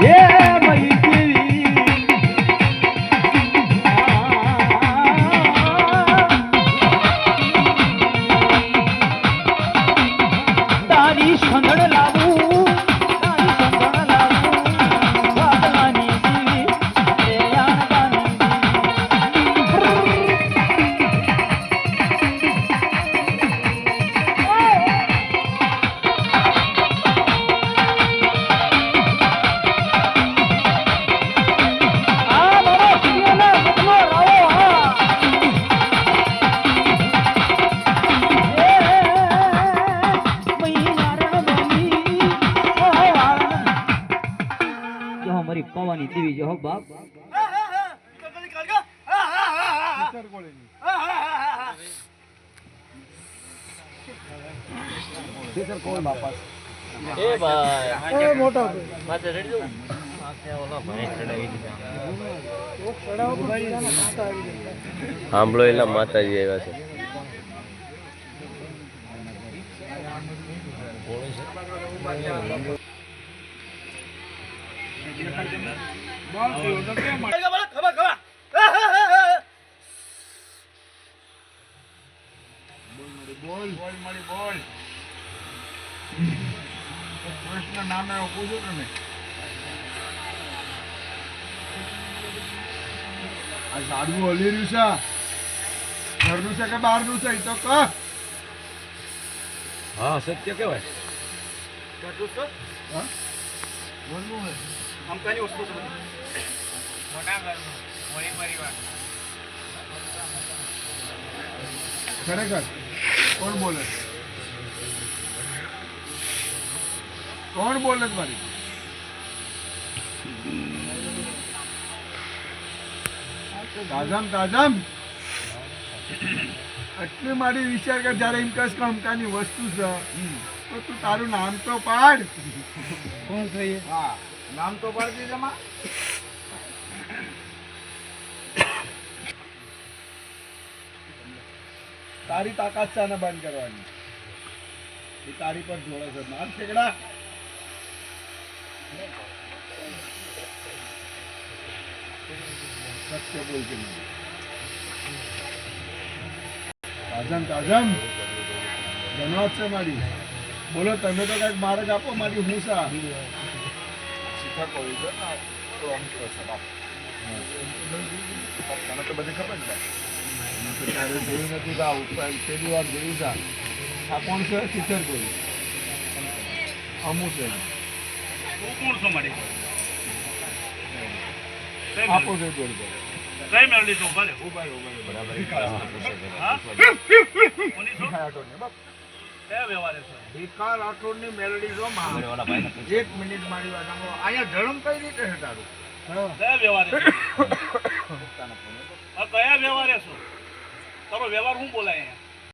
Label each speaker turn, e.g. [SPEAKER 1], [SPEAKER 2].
[SPEAKER 1] હે મારી પવાની દીવી જો બાપ.
[SPEAKER 2] એ ભાઈ.
[SPEAKER 3] મોટો
[SPEAKER 2] માથે રેડી દઉં માથે ઓલો ભાઈ ચડાવી દીધા સાંભળો એલા માતાજી આવ્યા છે.
[SPEAKER 3] બોલ બોલ મળી બોલ કૃષ્ણ નામે પૂછું તમે આ ઝાડવું હલી રહ્યું છે ઘરનું છે કે બહારનું છે એ તો કહ
[SPEAKER 2] હા સત્ય કેવાય
[SPEAKER 3] ઘરનું બોલવું પરિવાર ખરેખર કોણ બોલે કોણ બોલે મારી? તાજામ તાજામ. એટલી મારી વિચાર કર જ્યારે એમ કસ કે અમકાની વસ્તુ છે. તો તું તારું નામ તો પાડ. કોણ થઈએ હા. નામ તો પાડી દીધે તારી તાકાત છે આને બંધ કરવાની. એ તારી પર જોડે છે. માર ઠેકડા સત્ય બોલ કે તાજમ તાજમ. ધન્યવાદ છે મારી. બોલો, તમે તો કંઈક મારે જ આપો, મારી હું સા શીખર કોઈ છે. ને બાપ તને તો બધી ખબર છે. તારે જોયું નથી ઉપર પહેલી વાર જોયું છે. આ કોણ છે શીખર કોઈ અમુ છે. આપો છે જોડ પર ઉભાઈ ઉભાઈ બરાબર ભીખા રાઠોડને બાપ. ભીખા રાઠોડની મેલડી જો માં. એક મિનિટ મારી વાત અહીંયા ધર્મ કઈ રીતે છે તારું
[SPEAKER 4] કયા વ્યવહારે કયા વ્યવહારે છો તારો વ્યવહાર શું બોલાય?